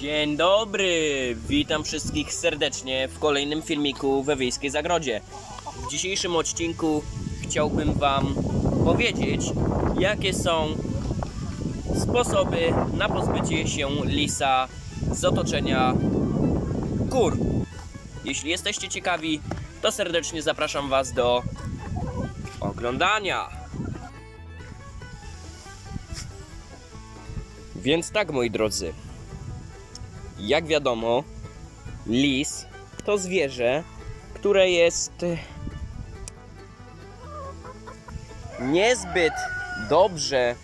Dzień dobry! Witam wszystkich serdecznie w kolejnym filmiku we Wiejskiej Zagrodzie. W dzisiejszym odcinku chciałbym Wam powiedzieć, jakie są sposoby na pozbycie się lisa z otoczenia kur. Jeśli jesteście ciekawi, to serdecznie zapraszam Was do oglądania. Więc tak, moi drodzy, jak wiadomo, lis to zwierzę, które jest e, niezbyt dobrze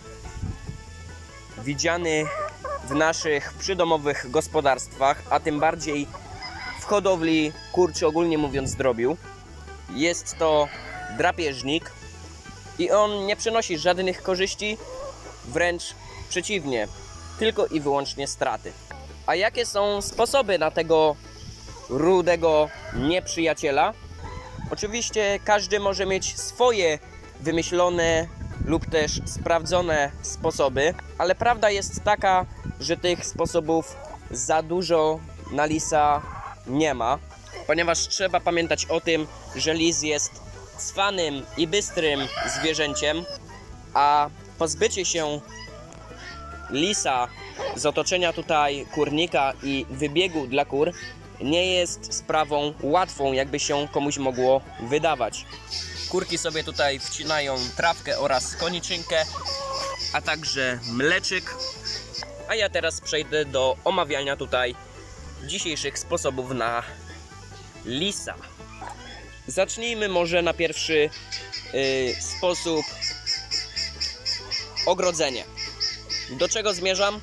widziany w naszych przydomowych gospodarstwach, a tym bardziej w hodowli kur, czy ogólnie mówiąc drobiu. Jest to drapieżnik i on nie przynosi żadnych korzyści, wręcz przeciwnie, tylko i wyłącznie straty. A jakie są sposoby na tego rudego nieprzyjaciela? Oczywiście każdy może mieć swoje wymyślone lub też sprawdzone sposoby, ale prawda jest taka, że tych sposobów za dużo na lisa nie ma, ponieważ trzeba pamiętać o tym, że lis jest cwanym i bystrym zwierzęciem, a pozbycie się lisa z otoczenia tutaj kurnika i wybiegu dla kur nie jest sprawą łatwą, jakby się komuś mogło wydawać. Kurki sobie tutaj wcinają trawkę oraz koniczynkę, a także mleczyk. A ja teraz przejdę do omawiania tutaj dzisiejszych sposobów na lisa. Zacznijmy może na pierwszy y, sposób ogrodzenie. Do czego zmierzam?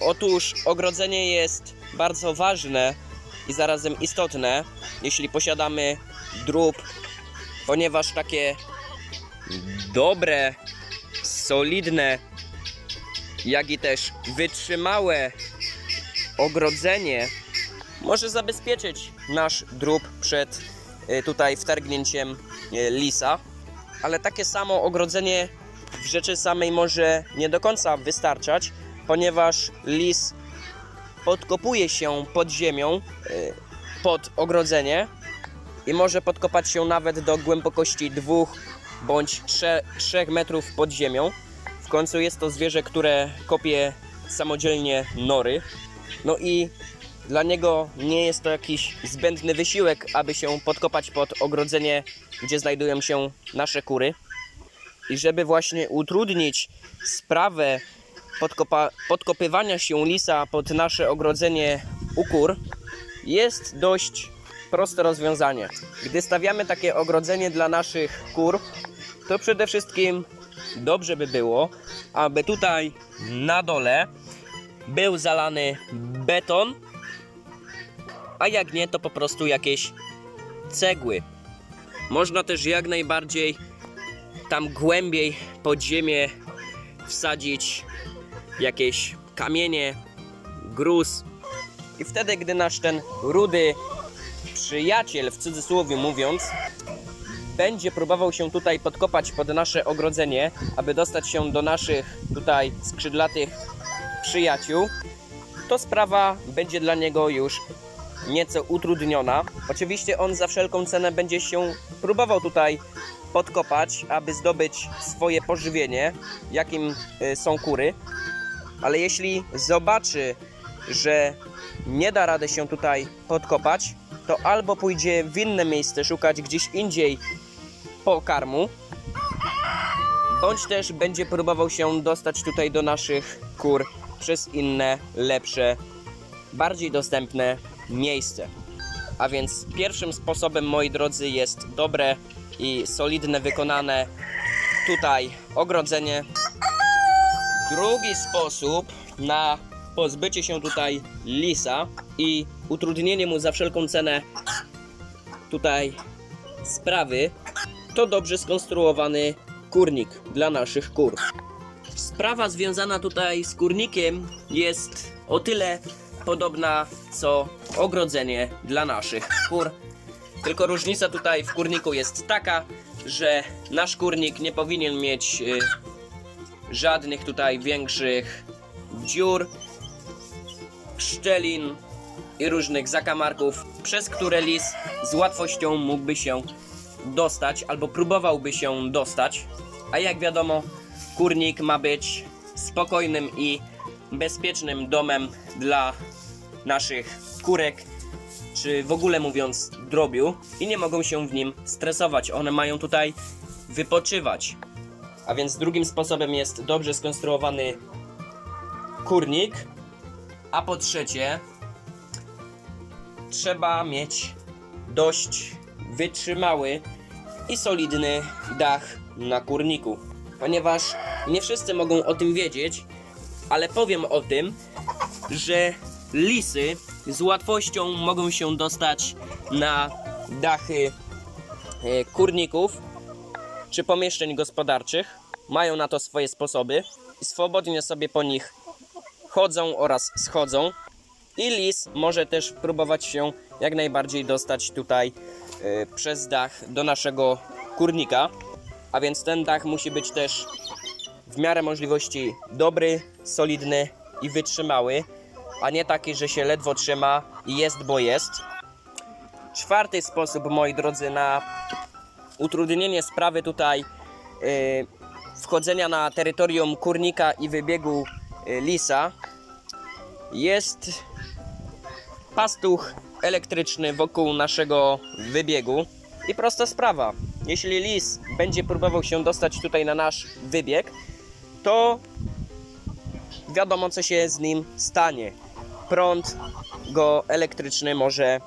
Otóż ogrodzenie jest bardzo ważne i zarazem istotne, jeśli posiadamy drób, ponieważ takie dobre, solidne, jak i też wytrzymałe ogrodzenie może zabezpieczyć nasz drób przed y, tutaj wtargnięciem y, lisa, ale takie samo ogrodzenie w rzeczy samej może nie do końca wystarczać, ponieważ lis podkopuje się pod ziemią, y, pod ogrodzenie i może podkopać się nawet do głębokości 2 bądź 3, 3 metrów pod ziemią. W końcu jest to zwierzę, które kopie samodzielnie nory. No i dla niego nie jest to jakiś zbędny wysiłek, aby się podkopać pod ogrodzenie, gdzie znajdują się nasze kury. I żeby właśnie utrudnić sprawę podkopa- podkopywania się lisa pod nasze ogrodzenie u kur, jest dość proste rozwiązanie. Gdy stawiamy takie ogrodzenie dla naszych kur, to przede wszystkim dobrze by było, aby tutaj na dole był zalany beton, a jak nie, to po prostu jakieś cegły. Można też jak najbardziej tam głębiej pod ziemię wsadzić jakieś kamienie, gruz. I wtedy, gdy nasz ten rudy przyjaciel, w cudzysłowie mówiąc, będzie próbował się tutaj podkopać pod nasze ogrodzenie, aby dostać się do naszych tutaj skrzydlatych przyjaciół, to sprawa będzie dla niego już nieco utrudniona. Oczywiście on za wszelką cenę będzie się próbował tutaj podkopać, aby zdobyć swoje pożywienie, jakim y, są kury. Ale jeśli zobaczy, że nie da rady się tutaj podkopać, to albo pójdzie w inne miejsce szukać gdzieś indziej pokarmu, bądź też będzie próbował się dostać tutaj do naszych kur przez inne, lepsze, bardziej dostępne miejsce. A więc pierwszym sposobem, moi drodzy, jest dobre i solidne wykonane tutaj ogrodzenie. Drugi sposób na pozbycie się tutaj lisa i utrudnienie mu za wszelką cenę tutaj sprawy to dobrze skonstruowany kurnik dla naszych kur. Sprawa związana tutaj z kurnikiem jest o tyle podobna co ogrodzenie dla naszych kur. Tylko różnica tutaj w kurniku jest taka, że nasz kurnik nie powinien mieć y, żadnych tutaj większych dziur szczelin i różnych zakamarków, przez które lis z łatwością mógłby się dostać albo próbowałby się dostać. A jak wiadomo, kurnik ma być spokojnym i bezpiecznym domem dla naszych kurek, czy w ogóle mówiąc drobiu i nie mogą się w nim stresować. One mają tutaj wypoczywać. A więc drugim sposobem jest dobrze skonstruowany kurnik. A po trzecie, trzeba mieć dość wytrzymały i solidny dach na kurniku. Ponieważ nie wszyscy mogą o tym wiedzieć, ale powiem o tym, że lisy z łatwością mogą się dostać na dachy e, kurników czy pomieszczeń gospodarczych. Mają na to swoje sposoby i swobodnie sobie po nich chodzą oraz schodzą. I lis może też próbować się jak najbardziej dostać tutaj e, przez dach do naszego kurnika. A więc ten dach musi być też w miarę możliwości dobry, solidny i wytrzymały, a nie taki, że się ledwo trzyma i jest, bo jest. Czwarty sposób, moi drodzy, na utrudnienie sprawy tutaj yy, wchodzenia na terytorium kurnika i wybiegu yy, lisa jest pastuch elektryczny wokół naszego wybiegu. I prosta sprawa. Jeśli lis będzie próbował się dostać tutaj na nasz wybieg, to wiadomo co się z nim stanie. Prąd go elektryczny może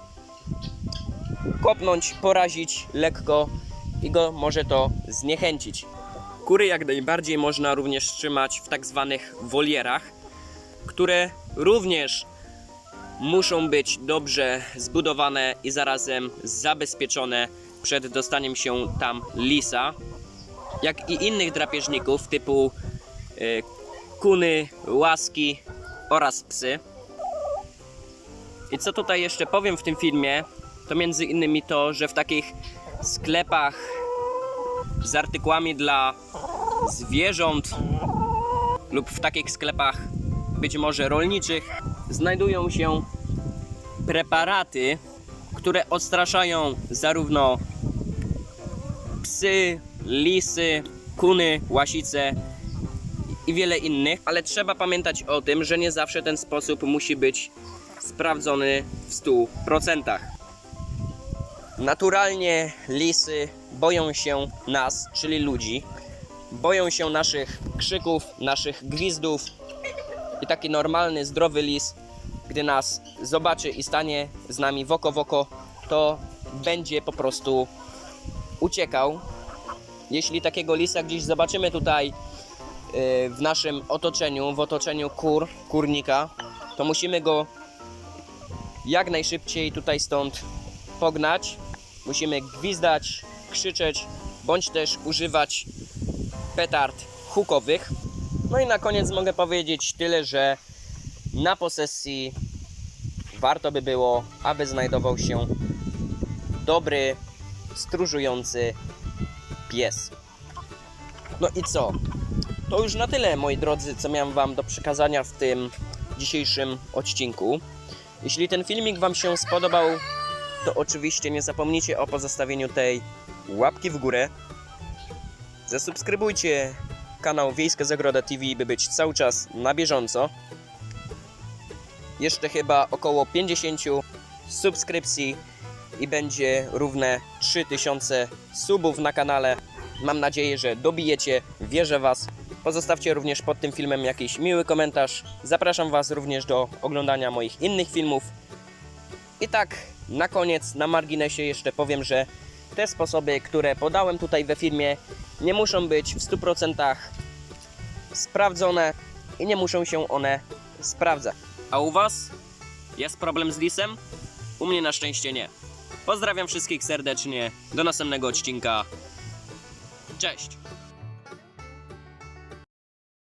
kopnąć, porazić lekko i go może to zniechęcić. Kury jak najbardziej można również trzymać w tak zwanych wolierach, które również muszą być dobrze zbudowane i zarazem zabezpieczone przed dostaniem się tam lisa, jak i innych drapieżników typu y, kuny, łaski oraz psy. I co tutaj jeszcze powiem w tym filmie, to między innymi to, że w takich sklepach z artykułami dla zwierząt lub w takich sklepach być może rolniczych znajdują się preparaty, które odstraszają zarówno psy, lisy, kuny, łasice i wiele innych, ale trzeba pamiętać o tym, że nie zawsze ten sposób musi być sprawdzony w 100%. Naturalnie lisy boją się nas, czyli ludzi. Boją się naszych krzyków, naszych gwizdów. I taki normalny, zdrowy lis, gdy nas zobaczy i stanie z nami w oko w oko, to będzie po prostu uciekał. Jeśli takiego lisa gdzieś zobaczymy tutaj yy, w naszym otoczeniu, w otoczeniu kur, kurnika, to musimy go jak najszybciej tutaj stąd pognać. Musimy gwizdać, krzyczeć, bądź też używać petard hukowych. No i na koniec mogę powiedzieć tyle, że na posesji warto by było, aby znajdował się dobry, stróżujący pies. No i co? To już na tyle, moi drodzy, co miałem Wam do przekazania w tym dzisiejszym odcinku. Jeśli ten filmik Wam się spodobał, to oczywiście nie zapomnijcie o pozostawieniu tej łapki w górę. Zasubskrybujcie kanał Wiejska Zagroda TV, by być cały czas na bieżąco. Jeszcze chyba około 50 subskrypcji i będzie równe 3000 subów na kanale. Mam nadzieję, że dobijecie, wierzę Was. Pozostawcie również pod tym filmem jakiś miły komentarz. Zapraszam Was również do oglądania moich innych filmów. I tak, na koniec, na marginesie jeszcze powiem, że te sposoby, które podałem tutaj we filmie, nie muszą być w 100% sprawdzone i nie muszą się one sprawdzać. A u Was jest problem z lisem? U mnie na szczęście nie. Pozdrawiam wszystkich serdecznie. Do następnego odcinka. Cześć!